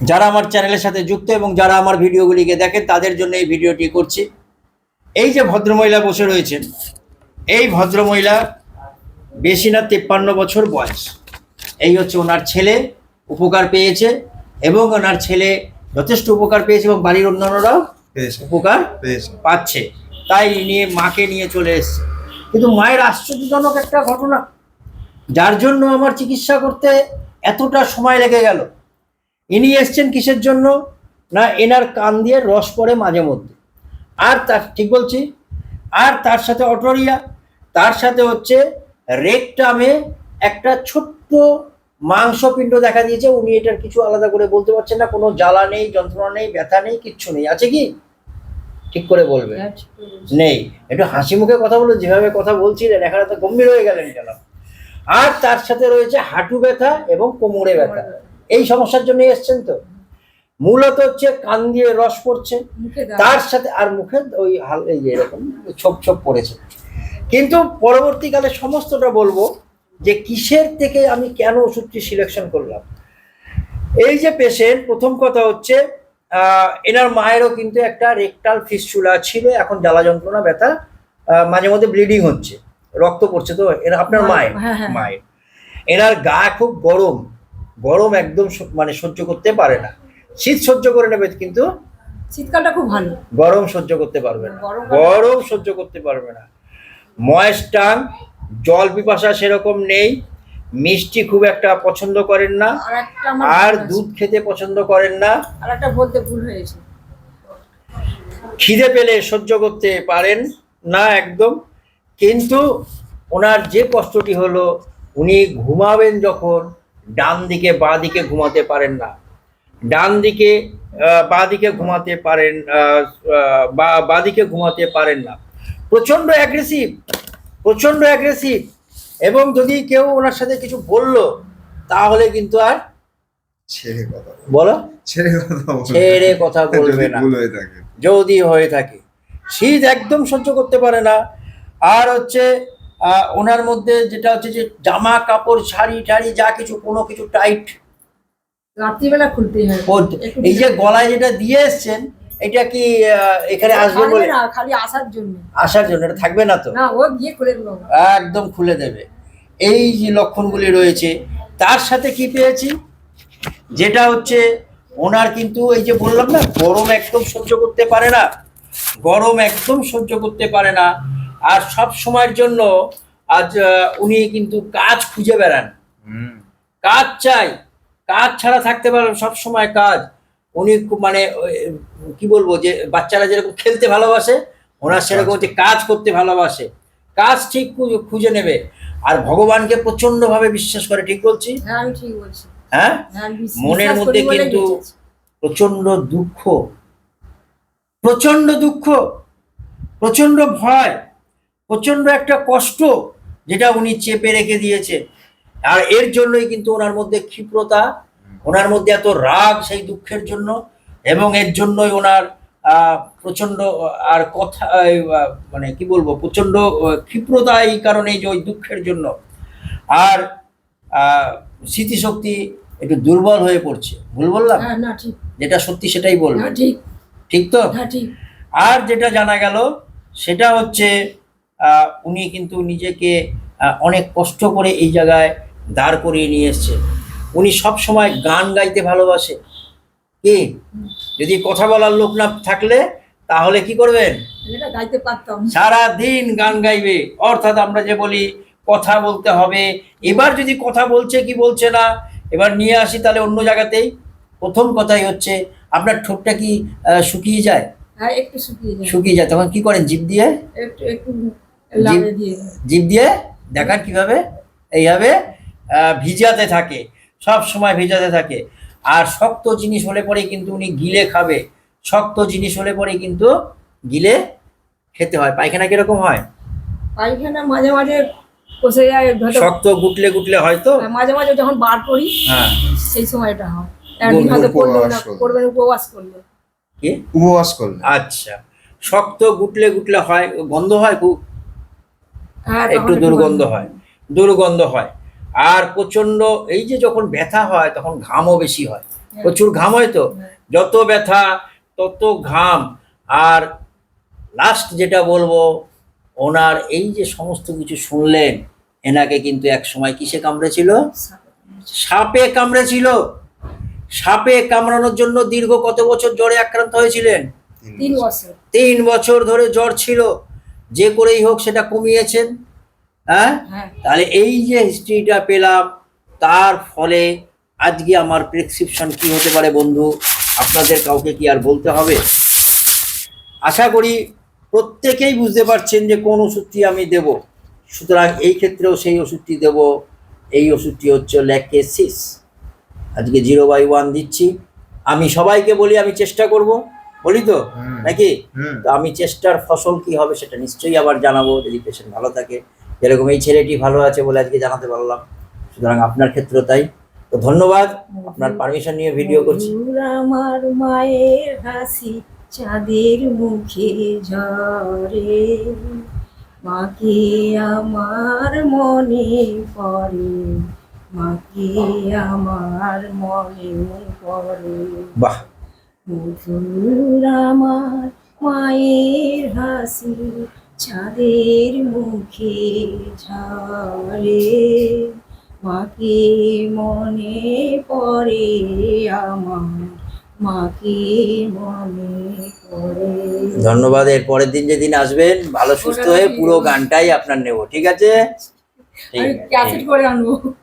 যারা আমার চ্যানেলের সাথে যুক্ত এবং যারা আমার ভিডিওগুলিকে দেখেন তাদের জন্য এই ভিডিওটি করছি। এই যে ভদ্রমহিলা বসে রয়েছেন এই ভদ্রমহিলা বেশি না তেপ্পান্ন বছর বয়স। এই হচ্ছে ওনার ছেলে উপকার পেয়েছে এবং ওনার ছেলে যথেষ্ট উপকার পেয়েছে এবং বাড়ির অন্যান্যরাও উপকার পেয়েছে। পাচ্ছে। তাই নিয়ে মাকে নিয়ে চলে এসছে। কিন্তু মায়ের আশ্চর্যজনক একটা ঘটনা যার জন্য আমার চিকিৎসা করতে এতটা সময় লেগে গেল। ইনি এসছেন কিসের জন্য? না এনার কান দিয়ে রস পড়ে মাঝে মধ্যে। আর তার ঠিক বলছি? আর তার সাথে অটোরিয়া তার সাথে হচ্ছে রেকটামে একটা ছোট্ট মাংসপিণ্ড দেখা দিয়েছে। উনি এটার কিছু আলাদা করে বলতে পারছেন না। কোনো জ্বালা নেই যন্ত্রণা নেই ব্যথা নেই কিচ্ছু নেই। আছে কি? ঠিক করে বলবে। নেই। একটু হাসি মুখে কথা বলো যেভাবে কথা বলছিলেন এখানে তো গম্ভীর হয়ে গেলেন কেন? আর তার সাথে রয়েছে হাঁটু ব্যথা এবং কোমরে ব্যথা। এই সমস্যার জন্য এসছেন তো। মূলত হচ্ছে কান দিয়ে রস পড়ছে। তার সাথে আর মুখে ওই হাল এই যে এরকম ছোপ ছোপ পড়েছে। কিন্তু পরবর্তীকালে সমস্তটা বলব যে কিসের থেকে আমি কেন ওষুধটি সিলেকশন করলাম? এই যে পেশেন্ট প্রথম কথা হচ্ছে আহ, এনার মায়েরও কিন্তু একটা রেকটাল ফিস্চুলা ছিল এখন জ্বালা যন্ত্রণা ব্যথা মাঝে মধ্যে ব্লিডিং হচ্ছে। রক্ত পড়ছে তো এরা আপনার মায়ের? হ্যাঁ, হ্যাঁ। মায়ের। এনার গা খুব গরম। গরম একদম মানে সহ্য করতে পারে না। শীত সহ্য করে নেবে কিন্তু শীতকালটা খুব ভালো। গরম সহ্য করতে পারবে না। গরম সহ্য করতে পারবে না। ময়েস টান জল পিপাসা সেরকম নেই। মিষ্টি খুব একটা পছন্দ করেন না। আর। দুধ খেতে পছন্দ করেন না। আর একটা বলতে ভুল হয়েছে। খিদে পেলে সহ্য করতে পারেন না একদম। কিন্তু ওনার যে কষ্টটি হলো উনি ঘুমাবেন যখন ডান দিকে বাঁ দিকে ঘুমাতে পারেন না। ডান দিকে বাঁ দিকে ঘুমাতে পারেন বা বাঁ দিকে ঘুমাতে পারেন না। প্রচণ্ড অ্যাগ্রেসিভ প্রচণ্ড অ্যাগ্রেসিভ এবং যদি কেউ ওনার সাথে কিছু বলল তাহলে কিন্তু আর ছেড়ে কথা বলো? ছেড়ে কথা। ছেড়ে কথা বলবে না। হয়ে থাকে। যদি হয়ে থাকে। শীত একদম সহ্য করতে পারে না। আর হচ্ছে ওনার মধ্যে যেটা হচ্ছে যে জামা কাপড় শাড়ি টাড়ি যা কিছু কোনো কিছু টাইট। রাত্রিবেলা খুলতেই হয়। এই যে গলায় যেটা দিয়ে এসছেন এটা কি এখানে আসবে বলে? না খালি আসার জন্য। আসার জন্য এটা থাকবে না তো? না ও গিয়ে খুলে দেবো একদম খুলে দেবে। এই যে লক্ষণগুলি রয়েছে তার সাথে কি পেয়েছি? যেটা হচ্ছে ওনার কিন্তু এই যে বললাম না গরম একদম সহ্য করতে পারে না। গরম একদম সহ্য করতে পারে না। আর সব সময়ের জন্য আজ উনি কিন্তু কাজ খুঁজে বেড়ান। হুম। কাজ চাই। কাজ ছাড়া থাকতে পারেন সব সময় কাজ। উনি খুব মানে কি বলব যে বাচ্চারা যেরকম খেলতে ভালোবাসে ওনার সেরকম হচ্ছে কাজ করতে ভালোবাসে। কাজ ঠিক খুঁজে নেবে। আর ভগবানকে প্রচণ্ড ভাবে বিশ্বাস করে ঠিক বলছি? হ্যাঁ বলছি। হ্যাঁ? হ্যাঁ, মনের মধ্যে কিন্তু। প্রচণ্ড দুঃখ। প্রচণ্ড দুঃখ। প্রচণ্ড ভয়। প্রচণ্ড একটা কষ্ট যেটা উনি চেপে রেখে দিয়েছে। আর এর জন্যই কিন্তু ওনার মধ্যে ক্ষিপ্রতা ওনার মধ্যে এত রাগ সেই দুঃখের জন্য এবং এর জন্যই ওনার আহ, প্রচণ্ড আর কথা মানে কি বলব প্রচণ্ড আহ, ক্ষিপ্রতা এই কারণে যে ওই দুঃখের জন্য। আর স্মৃতিশক্তি একটু দুর্বল হয়ে পড়ছে। ভুল বললাম? হ্যাঁ ঠিক। যেটা সত্যি সেটাই বলব হ্যাঁ ঠিক। ঠিক তো? হ্যাঁ ঠিক। আর যেটা জানা গেল সেটা হচ্ছে উনি কিন্তু নিজেকে অনেক কষ্ট করে এই জায়গায় দাঁড় করিয়ে নিয়ে এসছে। উনি সব সময় গান গাইতে ভালোবাসে। কি? যদি কথা বলার লোক না থাকলে তাহলে কি করবেন? এটা গাইতে পারতাম। সারা দিন গান গাইবে। অর্থাৎ আমরা যে বলি কথা বলতে হবে। এবার যদি কথা বলছে কি বলছে না এবার নিয়ে আসি তাহলে অন্য জায়গাতেই। প্রথম কথাই হচ্ছে আপনার ঠোঁটটা কি শুকিয়ে যায়? হ্যাঁ একটু শুকিয়ে যায়। শুকিয়ে যায়। তখন কি করেন? জিভ দিয়ে? একটু জিভ দিয়ে। দেখান কীভাবে? এইভাবে আহ, ভিজাতে থাকে। সব সময় ভিজাতে থাকে। আর শক্ত জিনিস হলে পরে কিন্তু উনি গিলে খাবে। শক্ত জিনিস হলে পরে কিন্তু গিলে খেতে হয়। পায়খানা কীরকম হয়? পায়খানা মাঝে মাঝে কষে যায় শক্ত গুটলে গুটলে হয়তো? মাঝে মাঝে যখন বার করি হ্যাঁ। সেই হয়। হয়তো করল না উপবাস করল। করবেন উপবাস করল। কি? উপবাস করলে। আচ্ছা। শক্ত গুটলে গুটলে হয় গন্ধ হয় খুব? হ্যাঁ একটু দুর্গন্ধ হয় দুর্গন্ধ হয়। আর প্রচণ্ড এই যে যখন ব্যথা হয় তখন ঘামও বেশি হয়। প্রচুর ঘাম হয় তো? যত ব্যথা তত ঘাম। আর লাস্ট যেটা বলব ওনার এই যে সমস্ত কিছু শুনলেন এনাকে কিন্তু এক সময় কিসে কামড়েছিল? সাপে কামড়েছিল। সাপে কামড়ানোর জন্য দীর্ঘ কত বছর জ্বরে আক্রান্ত হয়েছিলেন? তিন বছর। তিন বছর ধরে জ্বর ছিল। যে করেই হোক সেটা কমিয়েছেন হ্যাঁ? হ্যাঁ। তাহলে এই যে হিস্ট্রিটা পেলাম তার ফলে আজকে আমার প্রেসক্রিপশন কি হতে পারে বন্ধু? আপনাদের কাউকে কি আর বলতে হবে? আশা করি প্রত্যেকেই বুঝতে পারছেন যে কোন ওষুধটি আমি দেব। সুতরাং এই ক্ষেত্রেও সেই ওষুধটি দেব। এই ওষুধটি হচ্ছে ল্যাকেসিস। আজকে জিরো বাই ওয়ান দিচ্ছি। আমি সবাইকে বলি আমি চেষ্টা করব। বলি তো? নাকি? হুম। তো আমি চেষ্টার ফসল কি হবে সেটা নিশ্চয়ই আবার জানাব যদি পেশেন্ট ভালো থাকে। যেরকম এই ছেলেটি ভালো আছে বলে আজকে জানাতে পারলাম। সুতরাং আপনার ক্ষেত্রে তাই। তো ধন্যবাদ। আপনার পারমিশন নিয়ে ভিডিও করছি। আমার মায়ের হাসি চাঁদের মুখে ঝরে। মাকে আমার মনে পড়ে মাকে আমার মনে পড়ে। বাহ! মধুর আমার মায়ের হাসি চাঁদের মুখে ঝরে মাকে মনে পড়ে আমার মাকে মনে পড়ে। ধন্যবাদ এর পরের দিন যেদিন আসবেন ভালো সুস্থ হয়ে পুরো গানটাই আপনার নেব ঠিক আছে, ক্যাসেট করে আনব।